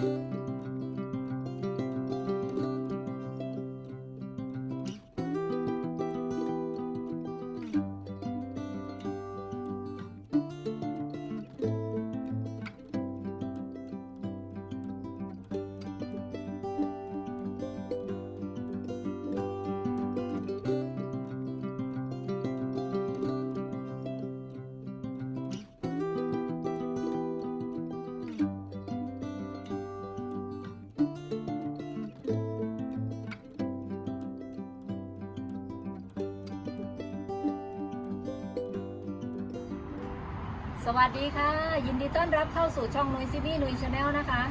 you สวัสดีค่ะ ยินดีต้อนรับเข้าสู่ช่องนุยซีนี่นุยชาแนลนะคะ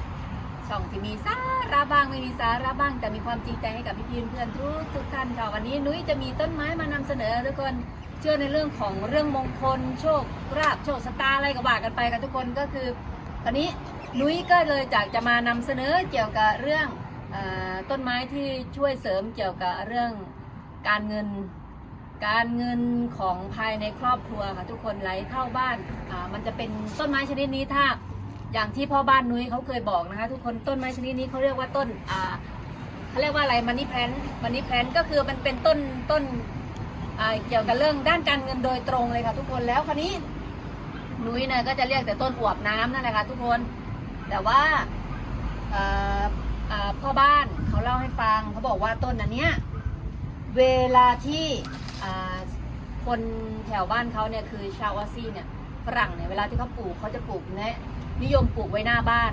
ช่องที่มีสาระบ้างไม่มีสาระบ้าง แต่มีความจริงใจให้กับพี่พีเพื่อนทุกทุกท่านค่ะวันนี้นุ้ยจะมีต้นไม้มานำเสนอทุกคนเชื่อในเรื่องของเรื่องมงคลโชคลาภโชคชะตาอะไรก็ว่ากันไปกันทุกคนก็คือตอนนี้นุ้ยก็เลยจากจะมานำเสนอเกี่ยวกับเรื่องอต้นไม้ที่ช่วยเสริมเกี่ยวกับเรื่องการเงิน การเงินของภายในครอบครัวค่ะทุกคนไหลเข้าบ้านอ่ามันจะเป็นต้นไม้ชนิดนี้ถ้าอย่างที่พ่อบ้านนุ้ยเขาเคยบอกนะคะ ทุกคนต้นไม้ชนิดนี้เขาเรียกว่าต้นอ่าเขาเรียกว่าอะไรมันนี่แพลนมันนี่แพลนก็คือมันเป็นต้นต้นอ่าเกี่ยวกับเรื่องด้านการเงินโดยตรงเลยค่ะ ทุกคนแล้วคราวนี้นุ้ยเนี่ยก็จะเรียกแต่ต้นอวบน้ำนั่นแหละค่ะทุกคน แต่ว่าอ่อเอ่อพ่อบ้านเขาเล่าให้ฟังเขาบอกว่าต้นอันเนี้ยเวลาที่ คนแถวบ้านเขาเนี่ยคือชาวออซี่เนี่ยฝรั่งเนี่ยเวลาที่เขาปลูกเขาจะปลูกเนยนิยมปลูกไว้หน้าบ้าน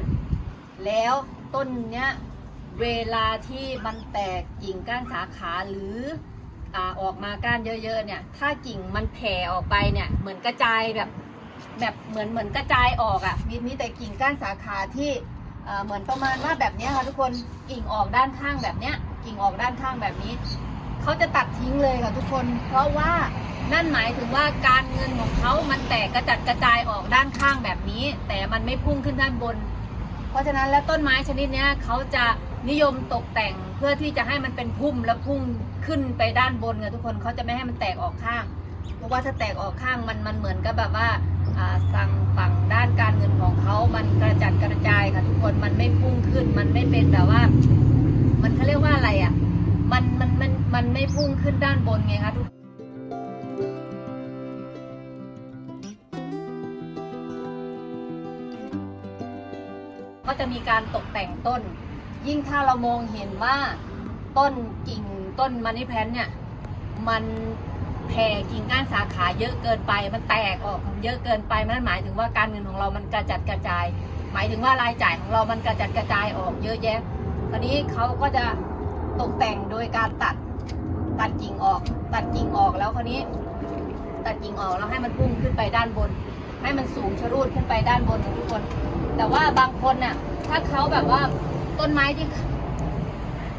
แล้วต้นเนี้ยเวลาที่มันแตกกิ่งก้านสาขาหรืออออกมาก้านเยอะๆเนี่ย ถ้ากิ่งมันแผ่ออกไปเนี่ยเหมือนกระจายแบบแบบเหมือนเหมือนกระจายออกอะ่ะมีมีแต่กิ่งก้านสาขาที่เอ่อเหมือนประมาณว่าแบบเนี้ยค่ะทุกคนกิ่งออกด้านข้างแบบเนี้ยกิ่งออกด้านข้างแบบนี้ เขาจะตัดทิ้งเลยค่ะทุกคน เพราะว่านั่นหมายถึงว่าการเงินของเขามันแตกกระจัดกระจายออกด้านข้างแบบนี้ แต่มันไม่พุ่งขึ้นด้านบน เพราะฉะนั้นแล้วต้นไม้ชนิดนี้เขาจะนิยมตกแต่งเพื่อที่จะให้มันเป็นพุ่มแล้วพุ่งขึ้นไปด้านบนค่ะทุกคนเขาจะไม่ให้มันแตกออกข้าง เพราะว่าถ้าแตกออกข้างมันมันเหมือนกับแบบว่าอ่าสั่งฝั่งด้านการเงินของเขา มันกระจัดกระจายค่ะทุกคนมันไม่พุ่งขึ้น มันไม่เป็นแบบว่า มันเขาเรียกว่าอะไรอะ มันมันมัน มันไม่พุ่งขึ้นด้านบนไงคะทุกก็จะมีการตกแต่งต้น ยิ่งถ้าเรามองเห็นว่าต้นกิ่งต้นมันนี่แพนเนี่ย มันแผ่กิ่งก้านสาขาเยอะเกินไป มันแตกออกเยอะเกินไปนั่นหมายถึงว่าการเงินของเรามันกระจัดกระจาย หมายถึงว่ารายจ่ายของเรามันกระจัดกระจายออกเยอะแยะคราวนี้เขาก็จะตกแต่งโดยการตัด ตัดกิ่งออก ตัดกิ่งออกแล้วคราวนี้ ตัดกิ่งออกแล้วให้มันพุ่งขึ้นไปด้านบน ให้มันสูงชะรูดขึ้นไปด้านบนทุกคน แต่ว่าบางคนน่ะ ถ้าเขาแบบว่าต้นไม้ที่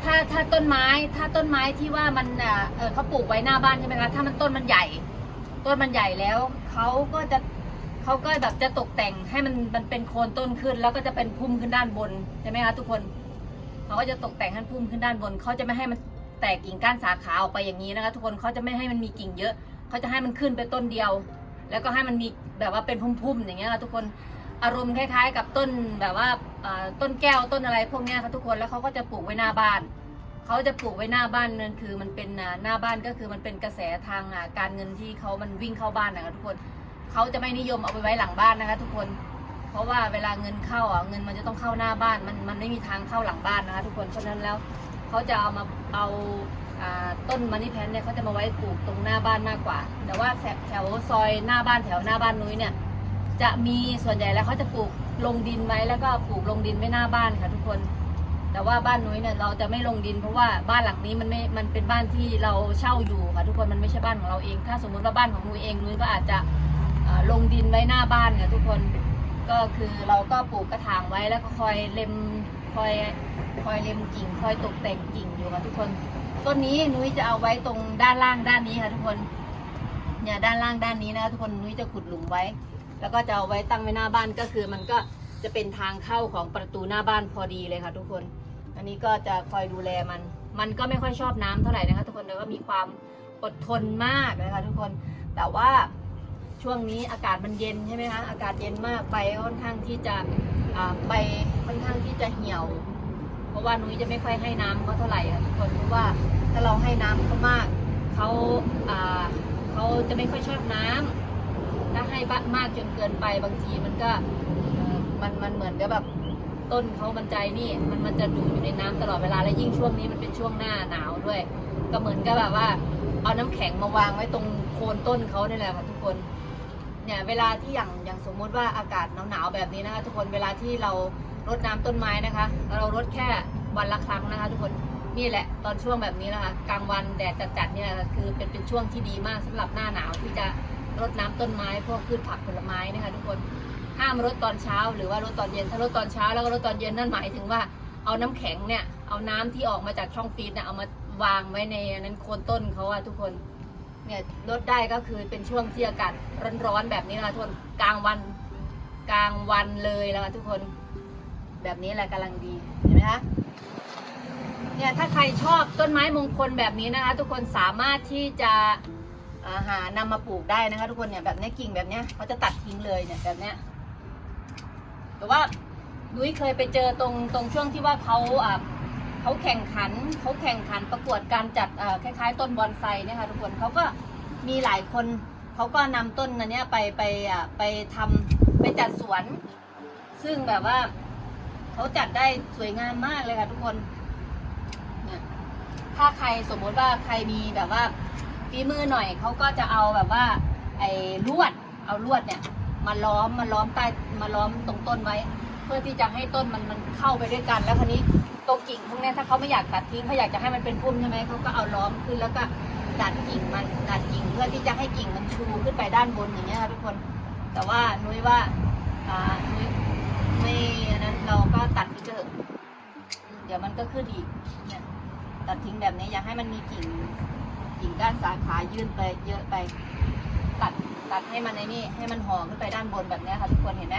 ถ้าถ้าต้นไม้ถ้าต้นไม้ที่ว่ามันเออเขาปลูกไว้หน้าบ้านใช่ไหมคะถ้ามันต้นมันใหญ่ ต้นมันใหญ่แล้วเขาก็จะเขาก็แบบจะตกแต่งให้มันมันเป็นโคนต้นขึ้น แล้วก็จะเป็นพุ่มขึ้นด้านบนใช่ไหมคะทุกคนเขาก็จะตกแต่งให้พุ่มขึ้นด้านบนเขาจะไม่ให้มัน แตกกิ่งก้านสาขาออกไปอย่างนี้นะคะ ทุกคนเขาจะไม่ให้มันมีกิ่งเยอะเขาจะให้มันขึ้นไปต้นเดียว แล้วก็ให้มันมีแบบว่าเป็นพุ่มๆอย่างเงี้ยค่ะทุกคนอารมณ์คล้ายๆ กับต้นแบบว่าต้นแก้วต้นอะไรพวกเนี้ยค่ะทุกคนแล้วเขาก็จะปลูกไว้หน้าบ้านเขาจะปลูกไว้หน้าบ้านนั่นคือมันเป็นหน้าบ้านก็คือมันเป็นกระแสทางการเงินที่เขามันวิ่งเข้าบ้านนะคะทุกคนเขาจะไม่นิยมเอาไปไว้หลังบ้านนะคะ ทุกคน เพราะว่าเวลาเงินเข้าอะเงินมันจะต้องเข้าหน้าบ้านมันมันไม่มีทางเข้าหลังบ้านนะคะ ทุกคนเพราะนั้นแล้ว เขาจะเอามาเอาต้นมันนี่แพนเนี่ยเขาจะมาไว้ปลูกตรงหน้าบ้านมากกว่า แต่ว่าแถวซอยหน้าบ้านแถวหน้าบ้านนุ้ยเนี่ยจะมีส่วนใหญ่แล้วเขาจะปลูกลงดินไว้แล้วก็ปลูกลงดินไว้หน้าบ้านค่ะทุกคน แต่ว่าบ้านนุ้ยเนี่ยเราจะไม่ลงดิน เพราะว่าบ้านหลังนี้มันไม่ มันเป็นบ้านที่เราเช่าอยู่ค่ะทุกคนมันไม่ใช่บ้านของเราเอง ถ้าสมมติว่าบ้านของนุ้ยเองนุ้ยก็อาจจะลงดินไว้หน้าบ้านค่ะทุกคนก็คือเราก็ปลูกกระถางไว้แล้วก็คอยเล็มคอย คอยเล็มกิ่ง คอยตกแต่งกิ่งอยู่ค่ะทุกคน ต้นนี้นุ้ยจะเอาไว้ตรงด้านล่างด้านนี้ค่ะทุกคนเนี่ยด้านล่างด้านนี้นะคะทุกคนนุ้ยจะขุดหลุมไว้ แล้วก็จะเอาไว้ตั้งไว้หน้าบ้านก็คือ มันก็จะเป็นทางเข้าของประตูหน้าบ้านพอดีเลยค่ะ ทุกคน อันนี้ก็จะคอยดูแลมัน มันก็ไม่ค่อยชอบน้ำเท่าไหร่นะคะ ทุกคนแต่ก็มีความอดทนมากนะคะทุกคน แต่ว่าช่วงนี้อากาศมันเย็นใช่ไหมคะ อากาศเย็นมากไปค่อนข้างที่จะอ่าไปค่อนข้างที่จะเหี่ยว ราะว่านุ้ยจะไม่ค่อยให้น้ำเขาเท่าไหร่ค่ะทุกคนเพราะว่าถ้าเราให้น้ำเขามากเขาอ่าเขาจะไม่ค่อยชอบน้ำถ้าให้มากจนเกินไปบางทีมันก็เอ่อมันมันเหมือนกับแบบต้นเขามันใจนี่มันมันจะดูอยู่ในน้ำตลอดเวลาและยิ่งช่วงนี้มันเป็นช่วงหน้าหนาวด้วย ก็เหมือนกับแบบว่า เอาน้ำแข็งมาวางไว้ตรงโคนต้นเขาเนี่ยแหละค่ะทุกคน เนี่ยเวลาที่อย่างอย่างสมมุติว่าอากาศหนาวๆแบบนี้นะคะทุกคนเวลาที่เรารดน้ำต้นไม้นะคะ เรารดแค่วันละครั้งนะคะ ทุกคนนี่แหละตอนช่วงแบบนี้นะคะกลางวันแดดจัดๆเนี่ยคือเป็นเป็นช่วงที่ดีมากสำหรับหน้าหนาวที่จะรดน้ำต้นไม้พวกพืชผักผลไม้นะคะ ทุกคนห้ามรดตอนเช้า หรือว่ารดตอนเย็นถ้ารดตอนเช้าแล้วก็รดตอนเย็นนั่นหมายถึงว่าเอาน้ำแข็งเนี่ยเอาน้ำที่ออกมาจากช่องฟรีซเนี่ยเอามาวางไว้ในนนั้นโคนต้นเขาอะทุกคน เนี่ยลดได้ก็คือเป็นช่วงที่อากาศร้อนๆแบบนี้นะคะทุกคนกลางวันกลางวันเลยแล้วค่ะทุกคนแบบนี้แหละกำลังดีเห็นไหมคะเนี่ยถ้าใครชอบต้นไม้มงคลแบบนี้นะคะ ทุกคนสามารถที่จะอาหานำมาปลูกได้นะคะ ทุกคนเนี่ยแบบนี้กิ่งแบบเนี้ยเขาจะตัดทิ้งเลยเนี่ยแบบเนี้ยแต่ว่านุ้ยเคยไปเจอตรงตรงช่วงที่ว่าเขาอ่า เขาแข่งขันเขาแข่งขันประกวดการจัดคล้ายๆ ต้นบอนไซเนี่ยค่ะทุกคนเขาก็มีหลายคนเขาก็นำต้นอันเนี้ยไปไปไปทำไปจัดสวน ซึ่งแบบว่าเขาจัดได้สวยงามมากเลยค่ะทุกคนถ้าใครสมมติว่าใครมีแบบว่าฝีมือหน่อยเขาก็จะเอาแบบว่า ไอ้ลวด เอาลวดเนี่ย มาล้อมมาล้อมใต้มาล้อมตรงต้นไว้ เพื่อที่จะให้ต้นมันมันเข้าไปด้วยกันแล้วคราวนี้ ตัวกิ่งพวกนี้ถ้าเขาไม่อยากตัดทิ้งเขาอยากจะให้มันเป็นพุ่มใช่ไหมเขาก็เอาล้อมขึ้นแล้วก็ดัดกิ่งมันดัดกิ่งเพื่อที่จะให้กิ่งมันชูขึ้นไปด้านบนอย่างเงี้ยค่ะทุกคน แต่ว่านุ้ยว่าอ่านุ้ยไม่อันนั้นเราก็ตัดไปเถอะเดี๋ยวมันก็ขึ้นอีกเนี่ยตัดทิ้งแบบนี้อยากให้มันมีกิ่งกิ่งก้านสาขายื่นไปเยอะไป ตัดตัดให้มันในนี่ให้มันห่อขึ้นไปด้านบนแบบเนี้ยค่ะทุกคนเห็นไหม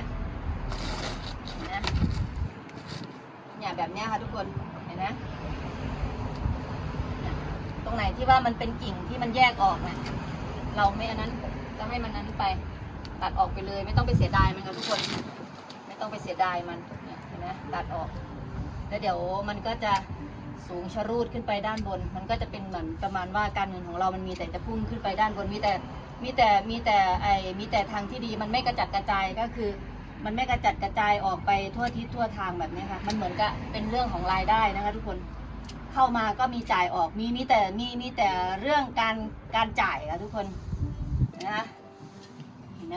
เห็นไหม เนี่ยแบบเนี้ยค่ะทุกคนเห็นไหมตรงไหนที่ว่ามันเป็นกิ่งที่มันแยกออกเนี่ยเราไม่อันนั้นก็ให้มันนั้นไปตัดออกไปเลย ไม่ต้องไปเสียดายมันค่ะทุกคน ไม่ต้องไปเสียดายมันเนี่ยเห็นไหมตัดออก แล้วเดี๋ยวมันก็จะสูงชะรูดขึ้นไปด้านบน มันก็จะเป็นเหมือนประมาณว่าการเงินของเรามันมีแต่จะพุ่งขึ้นไปด้านบนมีแต่มีแต่มีแต่ไอมีแต่ทางที่ดีมันไม่กระจัดกระจายก็คือ มันไม่กระจัดกระจายออกไปทั่วทิศทั่วทางแบบนี้ค่ะ มันเหมือนกับเป็นเรื่องของรายได้นะคะ ทุกคนเข้ามาก็มีจ่ายออกมีมีแต่มีมีแต่เรื่องการการจ่ายค่ะทุกคนนะคะเห็นไหม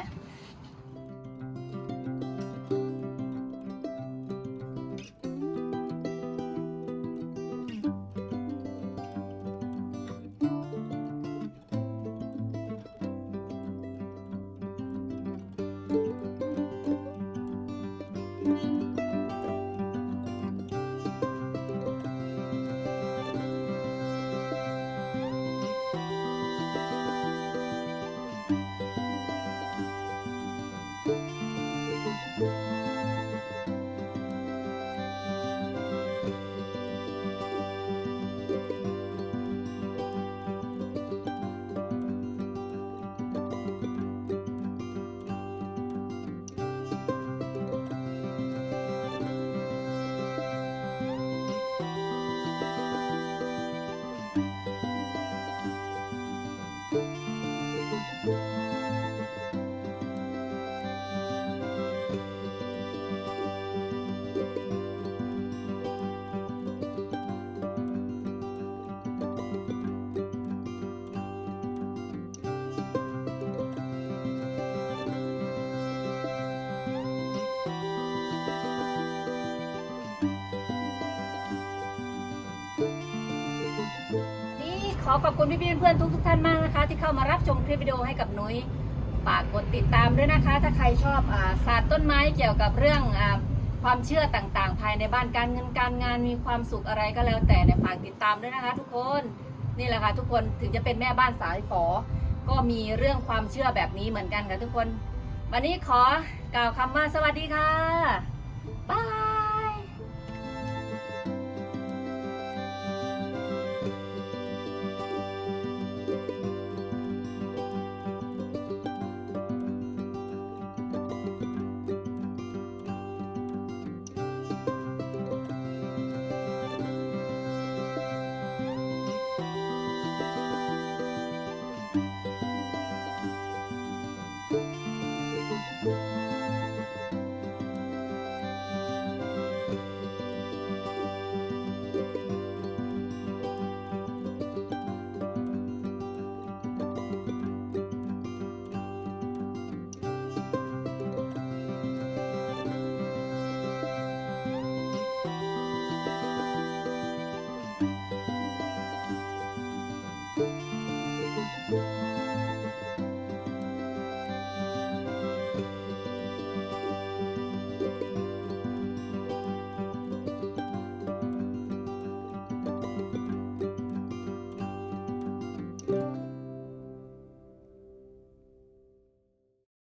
อขอบคุณพี่ๆเพื่อนๆทุกทุกๆท่านมากนะคะ ที่เข้ามารับชมคลิปวิดีโอให้กับนุ้ยฝากกดติดตามด้วยนะคะ ถ้าใครชอบอศาสตร์ต้นไม้เกี่ยวกับเรื่องอความเชื่อต่างๆ ภายในบ้านการเงินการงานมีความสุขอะไรก็แล้วแต่เนี่ยฝากติดตามด้วยนะคะ ทุกคนนี่แหละค่ะทุกคนถึงจะเป็นแม่บ้านสายฝอก็มีเรื่องความเชื่อแบบนี้เหมือนกันค่ะทุกคน วันนี้ขอกล่าวคำว่าสวัสดีค่ะบาย